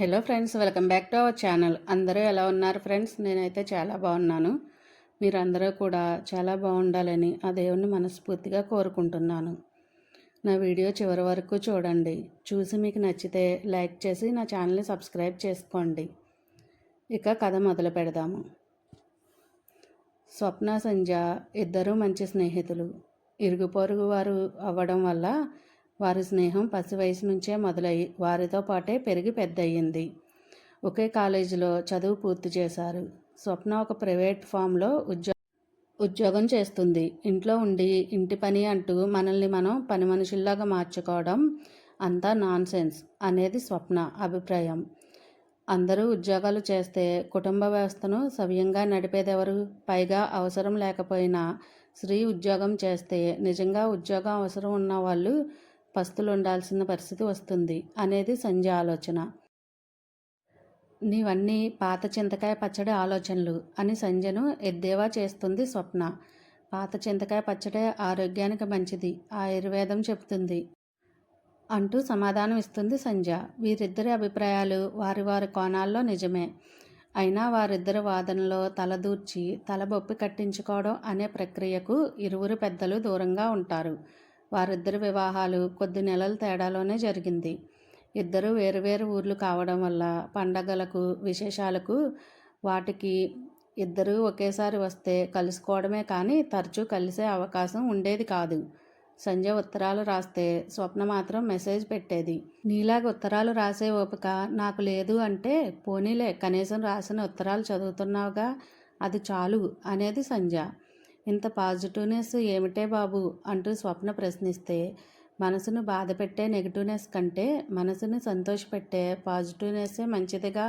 Hello friends welcome back to our channel. అందరూ ఎలా ఉన్నారు ఫ్రెండ్స్? నేనైతే చాలా బాగున్నాను. మీరందరూ కూడా చాలా బాగుండాలని ఆ దేవుణ్ణి మనస్ఫూర్తిగా కోరుకుంటున్నాను. నా వీడియో చివరి వరకు చూడండి. చూసి మీకు నచ్చితే లైక్ చేసి నా ఛానల్ని సబ్స్క్రైబ్ చేసుకోండి. ఇక కథ మొదలు పెడదాము. స్వప్న సంజ ఇద్దరూ మంచి స్నేహితులు. ఇరుగు పొరుగు వారు అవ్వడం వల్ల వారి స్నేహం పసి వయసు నుంచే మొదలై వారితో పాటే పెరిగి పెద్దయ్యింది. ఒకే కాలేజీలో చదువు పూర్తి చేశారు. స్వప్న ఒక ప్రైవేట్ ఫామ్లో ఉద్యో ఉద్యోగం చేస్తుంది. ఇంట్లో ఉండి ఇంటి పని అంటూ మనల్ని మనం పని మనుషుల్లాగా మార్చుకోవడం అంతా నాన్ సెన్స్ అనేది స్వప్న అభిప్రాయం. అందరూ ఉద్యోగాలు చేస్తే కుటుంబ వ్యవస్థను సవ్యంగా నడిపేదెవరు? పైగా అవసరం లేకపోయినా స్త్రీ ఉద్యోగం చేస్తే నిజంగా ఉద్యోగం అవసరం ఉన్న వాళ్ళు పస్తులు ఉండాల్సిన పరిస్థితి వస్తుంది అనేది సంజ ఆలోచన. నీవన్నీ పాత చింతకాయ పచ్చడి ఆలోచనలు అని సంజను ఎద్దేవా చేస్తుంది స్వప్న. పాత చింతకాయ పచ్చడి ఆరోగ్యానికి మంచిది ఆయుర్వేదం చెబుతుంది అంటూ సమాధానం ఇస్తుంది సంజ. వీరిద్దరి అభిప్రాయాలు వారి వారి కోణాల్లో నిజమే. అయినా వారిద్దరి వాదనలో తలదూర్చి తలబొప్పి కట్టించుకోవడం అనే ప్రక్రియకు ఇరువురు పెద్దలు దూరంగా ఉంటారు. వారిద్దరి వివాహాలు కొద్ది నెలల తేడాలోనే జరిగింది. ఇద్దరు వేరువేరు ఊర్లు కావడం వల్ల పండగలకు విశేషాలకు వాటికి ఇద్దరూ ఒకేసారి వస్తే కలుసుకోవడమే కానీ తరచూ కలిసే అవకాశం ఉండేది కాదు. సంజయ్ ఉత్తరాలు రాస్తే స్వప్న మాత్రం మెసేజ్ పెట్టేది. నీలాగ ఉత్తరాలు రాసే ఓపిక నాకు లేదు అంటే పోనీలే కనీసం రాసిన ఉత్తరాలు చదువుతున్నావుగా అది చాలు అనేది సంజ ఇంత పాజిటివ్నెస్ ఏమిటే బాబు? అంటూ స్వప్న ప్రశ్నిస్తే మనసును బాధ పెట్టే నెగిటివ్నెస్ కంటే మనసును సంతోషపెట్టే పాజిటివ్నెస్సే మంచిదిగా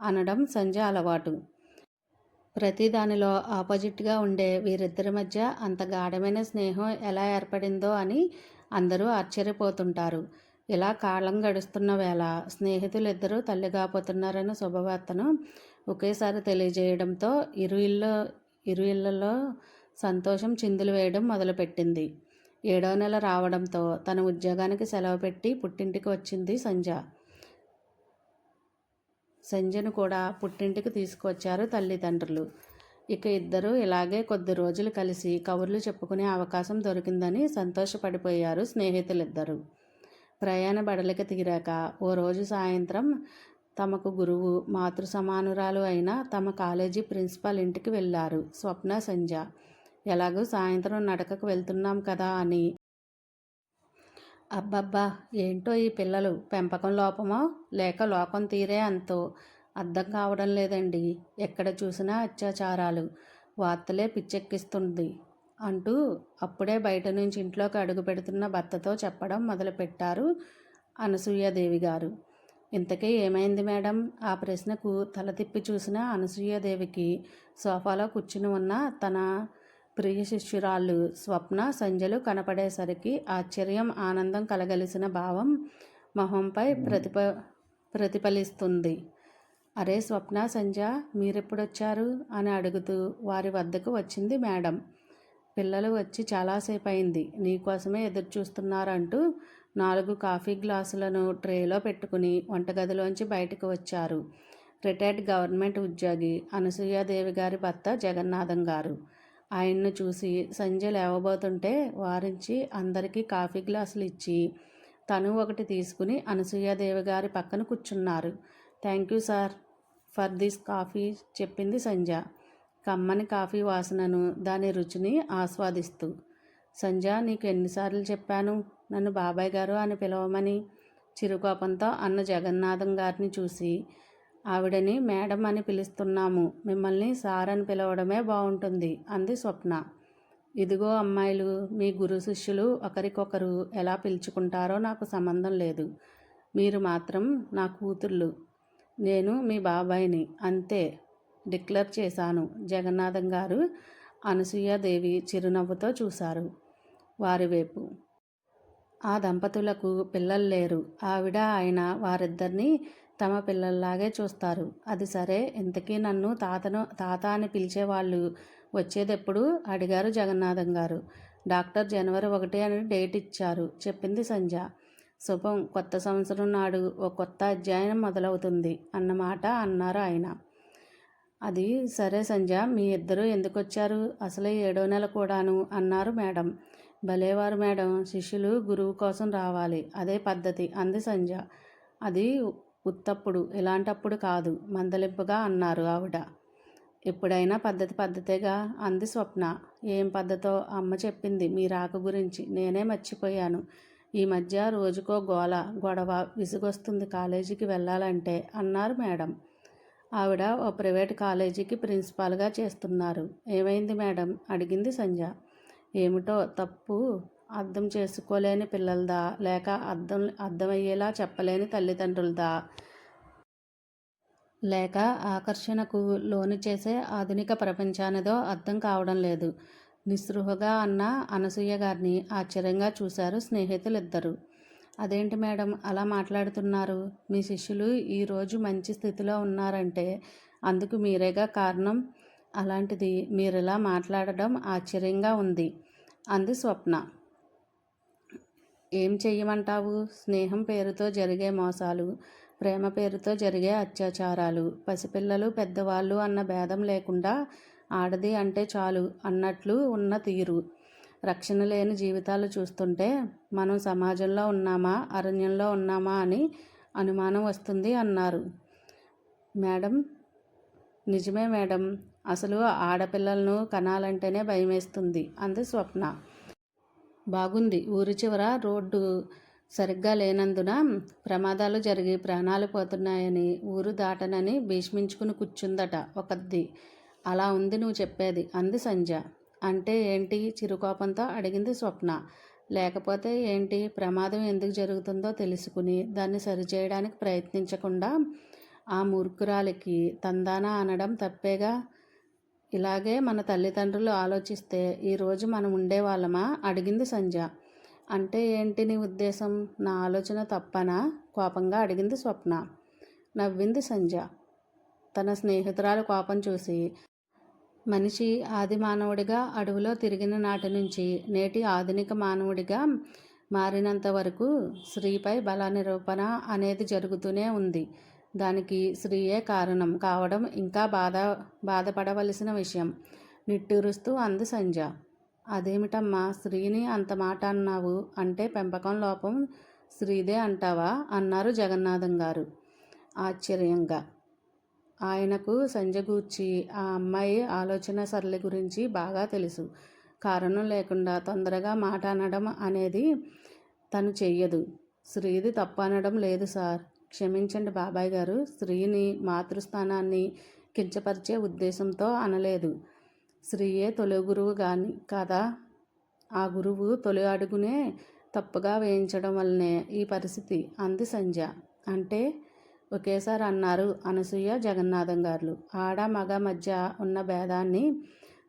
అనడం సంజ అలవాటు. ప్రతి దానిలో ఆపోజిట్గా ఉండే వీరిద్దరి మధ్య అంత గాఢమైన స్నేహం ఎలా ఏర్పడిందో అని అందరూ ఆశ్చర్యపోతుంటారు. ఇలా కాలం గడుస్తున్న వేళ స్నేహితులు ఇద్దరూ తల్లి కాపోతున్నారన్న శుభవార్తను ఒకేసారి తెలియజేయడంతో ఇరు ఇల్లు ఇరు ఇళ్ళలో సంతోషం చిందులు వేయడం మొదలుపెట్టింది. ఏడో నెల రావడంతో తన ఉద్యోగానికి సెలవు పెట్టి పుట్టింటికి వచ్చింది సంజ. సంజను కూడా పుట్టింటికి తీసుకొచ్చారు తల్లిదండ్రులు. ఇక ఇద్దరు ఇలాగే కొద్ది రోజులు కలిసి కబుర్లు చెప్పుకునే అవకాశం దొరికిందని సంతోషపడిపోయారు స్నేహితులిద్దరూ. ప్రయాణ బడలిక తీరాక ఓ రోజు సాయంత్రం తమకు గురువు మాతృ సమానురాలు అయిన తమ కాలేజీ ప్రిన్సిపాల్ ఇంటికి వెళ్ళారు. స్వప్న సంజ ఎలాగో సాయంత్రం నడకకు వెళ్తున్నాం కదా అని. అబ్బబ్బా! ఏంటో ఈ పిల్లలు? పెంపకం లోపమో? లేక లోకం తీరే అంతో? అర్థం కావడం లేదండి. ఎక్కడ చూసినా అత్యాచారాలు. వార్తలే పిచ్చెక్కిస్తుంది. అంటూ అప్పుడే బయట నుంచి ఇంట్లోకి అడుగు పెడుతున్న భర్తతో చెప్పడం మొదలుపెట్టారు అనసూయాదేవి గారు ఇంతకీ ఏమైంది మేడం? ఆ ప్రశ్నకు తల తిప్పి చూసిన అనసూయాదేవికి సోఫాలో కూర్చుని ఉన్న తన ప్రియ శిష్యురాళ్ళు స్వప్న సంజలు కనపడేసరికి ఆశ్చర్యం ఆనందం కలగలిసిన భావం మొహంపై ప్రతిప ప్రతిఫలిస్తుంది. అరే స్వప్న సంజ మీరెప్పుడొచ్చారు? అని అడుగుతూ వారి వద్దకు వచ్చింది మేడం. పిల్లలు వచ్చి చాలాసేపు అయింది నీకోసమే ఎదురు చూస్తున్నారంటూ నాలుగు కాఫీ గ్లాసులను ట్రేలో పెట్టుకుని వంటగదిలోంచి బయటకు వచ్చారు. రిటైర్డ్ గవర్నమెంట్ ఉద్యోగి అనసూయాదేవి గారి భర్త జగన్నాథం గారు. ఆయన్ను చూసి సంజయ్ లేవబోతుంటే వారించి అందరికీ కాఫీ గ్లాసులు ఇచ్చి తను ఒకటి తీసుకుని అనసూయాదేవి గారి పక్కన కూర్చున్నారు. Thank you sir for this coffee చెప్పింది సంజ కమ్మని కాఫీ వాసనను దాని రుచిని ఆస్వాదిస్తూ సంజ నీకు ఎన్నిసార్లు చెప్పాను నన్ను బాబాయ్ గారు అని పిలవమని చిరుకోపంతో అన్న జగన్నాథం గారిని చూసి ఆవిడని మేడం అని పిలుస్తున్నాము. మిమ్మల్ని సార్ అని పిలవడమే బాగుంటుంది అంది స్వప్న. ఇదిగో అమ్మాయిలు మీ గురు శిష్యులు ఒకరికొకరు ఎలా పిలుచుకుంటారో నాకు సంబంధం లేదు. మీరు మాత్రం నా కూతుర్లు. నేను మీ బాబాయిని. అంతే డిక్లేర్ చేశాను. జగన్నాథం గారు అనసూయాదేవి చిరునవ్వుతో చూశారు. వారి వైపు. ఆ దంపతులకు పిల్లలు లేరు. ఆవిడ ఆయన వారిద్దరినీ తమ పిల్లల్లాగే చూస్తారు. అది సరే ఇంతకీ నన్ను తాతను తాత అని పిలిచేవాళ్ళు వచ్చేదెప్పుడు? అడిగారు జగన్నాథం గారు. డాక్టర్ జనవరి ఒకటి అని డేట్ ఇచ్చారు. చెప్పింది సంజ శుభం కొత్త సంవత్సరం నాడు ఓ కొత్త అధ్యాయం మొదలవుతుంది అన్నమాట అన్నారు ఆయన. అది సరే సంజ మీ ఇద్దరు ఎందుకు వచ్చారు అసలే ఏడో నెల కూడాను అన్నారు మేడం. భలేవారు మేడం శిష్యులు గురువు కోసం రావాలి. అదే పద్ధతి అంది సంజ అది ఉత్తప్పుడు ఇలాంటప్పుడు కాదు మందలింపుగా అన్నారు ఆవిడ. ఎప్పుడైనా పద్ధతి పద్ధతిగా అంది స్వప్న. ఏం పద్ధతో? అమ్మ చెప్పింది మీ రాక గురించి. నేనే మర్చిపోయాను. ఈ మధ్య రోజుకో గోల గొడవ విసుగొస్తుంది కాలేజీకి వెళ్ళాలంటే అన్నారు మేడం. ఆవిడ ఓ ప్రైవేట్ కాలేజీకి ప్రిన్సిపాల్గా చేస్తున్నారు. ఏమైంది మేడం? అడిగింది సంధ్య. ఏమిటో తప్పు అర్థం చేసుకోలేని పిల్లలదా? లేక అర్థం అర్థమయ్యేలా చెప్పలేని తల్లిదండ్రులదా? లేక ఆకర్షణకు లోను చేసే ఆధునిక ప్రపంచానిదో అర్థం కావడం లేదు. నిస్పృహగా అన్న అనసూయ గారిని ఆశ్చర్యంగా చూశారు స్నేహితులిద్దరూ. అదేంటి మేడం అలా మాట్లాడుతున్నారు? మీ శిష్యులు ఈరోజు మంచి స్థితిలో ఉన్నారంటే అందుకు మీరేగా కారణం? అలాంటిది మీరు ఇలా మాట్లాడడం ఆశ్చర్యంగా ఉంది. అంది స్వప్న. ఏం చెయ్యమంటావు? స్నేహం పేరుతో జరిగే మోసాలు ప్రేమ పేరుతో జరిగే అత్యాచారాలు పసిపిల్లలు పెద్దవాళ్ళు అన్న భేదం లేకుండా ఆడది అంటే చాలు అన్నట్లు ఉన్న తీరు. రక్షణ లేని జీవితాలు చూస్తుంటే మనం సమాజంలో ఉన్నామా అరణ్యంలో ఉన్నామా అని అనుమానం వస్తుంది అన్నారు. మేడం నిజమే మేడం. అసలు ఆడపిల్లలను కనాలంటేనే భయమేస్తుంది అంది స్వప్న. బాగుంది. ఊరి చివర రోడ్డు సరిగ్గా లేనందున ప్రమాదాలు జరిగి ప్రాణాలు పోతున్నాయని ఊరు దాటనని భీష్మించుకుని కూర్చుందట ఒకది అలా ఉంది నువ్వు చెప్పేది అంది సంజ అంటే ఏంటి? చిరుకోపంతో అడిగింది స్వప్న. లేకపోతే ఏంటి? ప్రమాదం ఎందుకు జరుగుతుందో తెలుసుకుని దాన్ని సరిచేయడానికి ప్రయత్నించకుండా ఆ మూర్ఖురాలికి తందాన అనడం తప్పేగా? ఇలాగే మన తల్లిదండ్రులు ఆలోచిస్తే ఈరోజు మనం ఉండేవాళ్ళమా? అడిగింది సంజ అంటే ఏంటి నీ ఉద్దేశం? నా ఆలోచన తప్పనా? కోపంగా అడిగింది స్వప్న. నవ్వింది సంజ తన స్నేహితురాల కోపం చూసి మనిషి ఆది మానవుడిగా అడవిలో తిరిగిన నాటి నుంచి నేటి ఆధునిక మానవుడిగా మారినంత వరకు స్త్రీపై బల నిరూపణ అనేది జరుగుతూనే ఉంది. దానికి స్త్రీయే కారణం కావడం ఇంకా బాధ బాధపడవలసిన విషయం. నిట్టూరుస్తూ అంది సంజ. అదేమిటమ్మా స్త్రీని అంత మాట అన్నావు అంటే పెంపకం లోపం స్త్రీదే అంటావా? అన్నారు జగన్నాథం గారు. ఆశ్చర్యంగా. ఆయనకు సంజ గూర్చి ఆ అమ్మాయి ఆలోచన సరళి గురించి బాగా తెలుసు. కారణం లేకుండా తొందరగా మాట అనడం అనేది తను చెయ్యదు. స్త్రీది తప్పు అనడం లేదు సార్. క్షమించండి బాబాయ్ గారు. స్త్రీని మాతృస్థానాన్ని కించపరిచే ఉద్దేశంతో అనలేదు. స్త్రీయే తొలి గురువు కానీ కదా? ఆ గురువు తొలి అడుగునే తప్పుగా వేయించడం వల్లనే ఈ పరిస్థితి. అంది సంజ అంటే ఒకేసారి అన్నారు అనసూయ జగన్నాథం గారు. ఆడ మగ మధ్య ఉన్న భేదాన్ని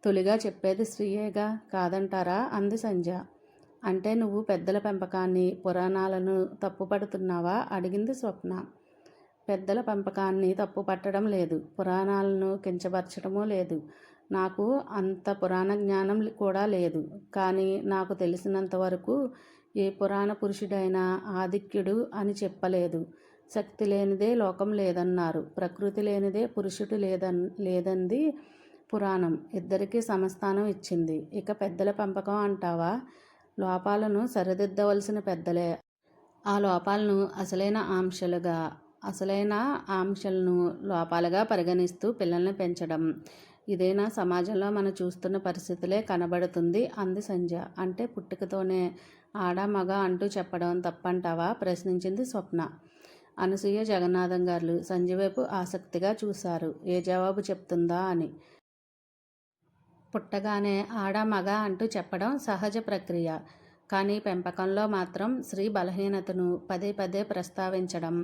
తొలిగా చెప్పేది స్త్రీయేగా కాదంటారా? అంది సంజ అంటే నువ్వు పెద్దల పెంపకాన్ని పురాణాలను తప్పుపడుతున్నావా అడిగింది స్వప్న. పెద్దల పెంపకాన్ని తప్పు పట్టడం లేదు. పురాణాలను కించపరచడమూ లేదు. నాకు అంత పురాణ జ్ఞానం కూడా లేదు. కానీ నాకు తెలిసినంత వరకు ఏ పురాణ పురుషుడైనా ఆదిక్యుడు అని చెప్పలేదు. శక్తి లేనిదే లోకం లేదన్నారు. ప్రకృతి లేనిదే పురుషుడు లేదన్ లేదంది పురాణం. ఇద్దరికీ సమస్థానం ఇచ్చింది. ఇక పెద్దల పెంపకం అంటావా? లోపాలను సరిదిద్దవలసిన పెద్దలే. ఆ లోపాలను అసలైన ఆంక్షలుగా అసలైన ఆంక్షలను లోపాలుగా పరిగణిస్తూ పిల్లల్ని పెంచడం. ఇదేనా సమాజంలో మనం చూస్తున్న పరిస్థితులే కనబడుతుంది అంది సంధ్య. అంటే పుట్టుకతోనే ఆడ మగ అంటూ చెప్పడం తప్పంటావా? ప్రశ్నించింది స్వప్న. అనసూయ జగన్నాథం గారు సంజయ్ వైపు ఆసక్తిగా చూశారు. ఏ జవాబు చెప్తుందా అని. పుట్టగానే ఆడ మగ అంటూ చెప్పడం సహజ ప్రక్రియ. కానీ పెంపకంలో మాత్రం స్త్రీ బలహీనతను పదే పదే ప్రస్తావించడం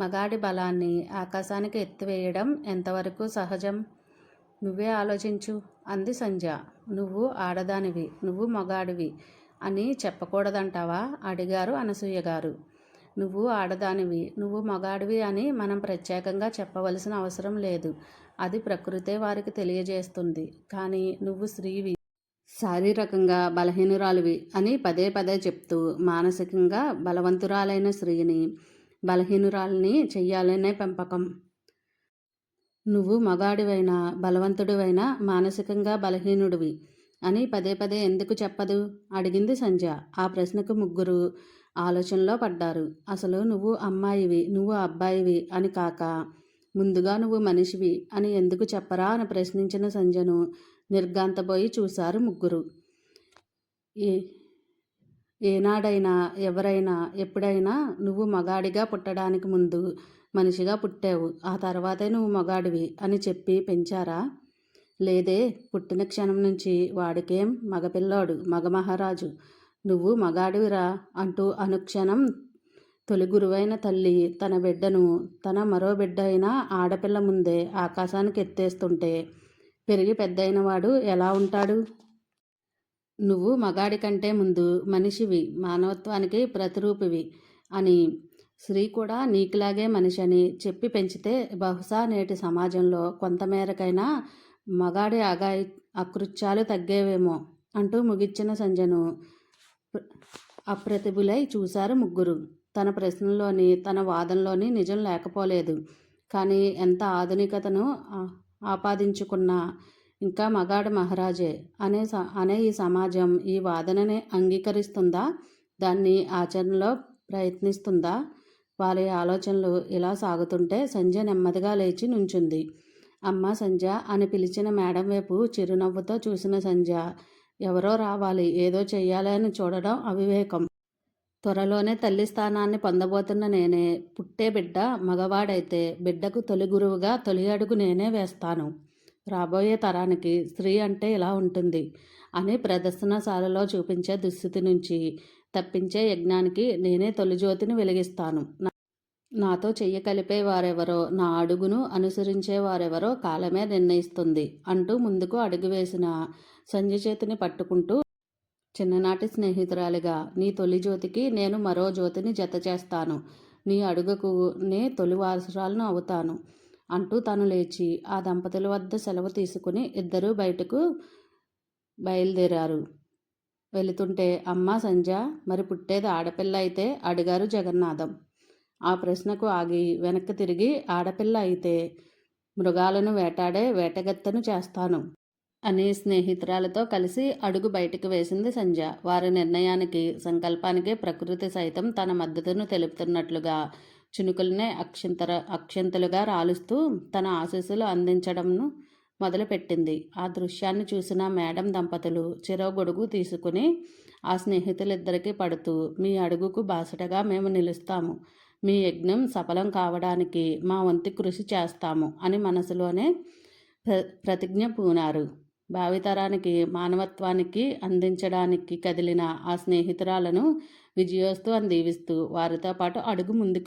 మగాడి బలాన్ని ఆకాశానికి ఎత్తివేయడం ఎంతవరకు సహజం? నువ్వే ఆలోచించు అంది సంధ్య. నువ్వు ఆడదానివి నువ్వు మగాడివి అని చెప్పకూడదంటావా? అడిగారు అనసూయ గారు. నువ్వు ఆడదానివి నువ్వు మగాడివి అని మనం ప్రత్యేకంగా చెప్పవలసిన అవసరం లేదు. అది ప్రకృతే వారికి తెలియజేస్తుంది. కానీ నువ్వు స్త్రీవి శారీరకంగా బలహీనురాలివి అని పదే పదే చెప్తూ మానసికంగా బలవంతురాలైన స్త్రీని బలహీనురాలిని చెయ్యాలనే పెంపకం. నువ్వు మగాడివైనా బలవంతుడివైనా మానసికంగా బలహీనుడివి అని పదే పదే ఎందుకు చెప్పదు? అడిగింది సంధ్య. ఆ ప్రశ్నకు ముగ్గురు ఆలోచనలో పడ్డారు. అసలు నువ్వు అమ్మాయివి నువ్వు అబ్బాయివి అని కాక ముందుగా నువ్వు మనిషివి అని ఎందుకు చెప్పరా? అని ప్రశ్నించిన సంజను నిర్గాంతపోయి చూశారు ముగ్గురు. ఏ ఏనాడైనా ఎవరైనా ఎప్పుడైనా నువ్వు మగాడిగా పుట్టడానికి ముందు మనిషిగా పుట్టావు. ఆ తర్వాతే నువ్వు మగాడివి అని చెప్పి పెంచారా? లేదే పుట్టిన క్షణం నుంచి వాడికేం మగపిల్లోడు మగ మహారాజు నువ్వు మగాడివిరా అంటూ అనుక్షణం తొలి గురువైన తల్లి తన బిడ్డను తన మరో బిడ్డ అయిన ఆడపిల్ల ముందే ఆకాశానికి ఎత్తేస్తుంటే పెరిగి పెద్దయిన వాడు ఎలా ఉంటాడు? నువ్వు మగాడి కంటే ముందు మనిషివి మానవత్వానికి ప్రతిరూపివి అని స్త్రీ కూడా నీకులాగే మనిషి అని చెప్పి పెంచితే బహుశా నేటి సమాజంలో కొంతమేరకైనా మగాడి అగా అకృత్యాలు తగ్గేవేమో అంటూ ముగిచ్చిన సంజను అప్రతిభులై చూశారు ముగ్గురు. తన ప్రశ్నలోని తన వాదనలోని నిజం లేకపోలేదు. కానీ ఎంత ఆధునికతను ఆపాదించుకున్నా ఇంకా మగాడు మహారాజే అనే అనే ఈ సమాజం ఈ వాదనని అంగీకరిస్తుందా? దాన్ని ఆచరణలో ప్రయత్నిస్తుందా? వారి ఆలోచనలు ఇలా సాగుతుంటే సంజయ్ నెమ్మదిగా లేచి నుంచుంది. అమ్మ సంజ అని పిలిచిన మేడం వైపు చిరునవ్వుతో చూసిన సంజ ఎవరో రావాలి. ఏదో చెయ్యాలని చూడడం అవివేకం. త్వరలోనే తల్లి స్థానాన్ని పొందబోతున్న నేనే. పుట్టే బిడ్డ మగవాడైతే బిడ్డకు తొలి గురువుగా తొలి అడుగు నేనే వేస్తాను. రాబోయే తరానికి స్త్రీ అంటే ఇలా ఉంటుంది అని ప్రదర్శనశాలలో చూపించే దుస్థితి నుంచి తప్పించే యజ్ఞానికి నేనే తొలి జ్యోతిని వెలిగిస్తాను. నాతో చెయ్య కలిపే వారెవరో నా అడుగును అనుసరించే వారెవరో కాలమే నిర్ణయిస్తుంది అంటూ ముందుకు అడుగు వేసిన సంజయ్ చేతిని పట్టుకుంటూ చిన్ననాటి స్నేహితురాలిగా నీ తొలి జ్యోతికి నేను మరో జ్యోతిని జత చేస్తాను నీ అడుగుకు నే తొలి వారసురాలను అవుతాను అంటూ తను లేచి ఆ దంపతుల వద్ద సెలవు తీసుకుని ఇద్దరూ బయటకు బయలుదేరారు. వెళుతుంటే అమ్మ సంజ మరి పుట్టేది ఆడపిల్ల అయితే అడిగారు జగన్నాథం. ఆ ప్రశ్నకు ఆగి వెనక్కి తిరిగి ఆడపిల్ల అయితే మృగాలను వేటాడే వేటగత్తెను చేస్తాను అని స్నేహితురాలతో కలిసి అడుగు బయటకు వేసింది సంధ్య. వారి నిర్ణయానికి సంకల్పానికి ప్రకృతి సైతం తన మద్దతును తెలుపుతున్నట్లుగా చినుకులనే అక్షంతర అక్షంతలుగా రాలుస్తూ తన ఆశీస్సులు అందించడంను మొదలుపెట్టింది. ఆ దృశ్యాన్ని చూసిన మేడం దంపతులు చిరో గొడుగు తీసుకుని ఆ స్నేహితులిద్దరికీ పడుతూ మీ అడుగుకు బాసటగా మేము నిలుస్తాము. మీ యజ్ఞం సఫలం కావడానికి మా వంతు కృషి చేస్తాము అని మనసులోనే ప్ర ప్రతిజ్ఞ పూనారు. భావితరానికి మానవత్వానికి అందించడానికి కదిలిన ఆ స్నేహితురాలను విజయోస్తు అని దీవిస్తూ వారితో పాటు అడుగు ముందుకు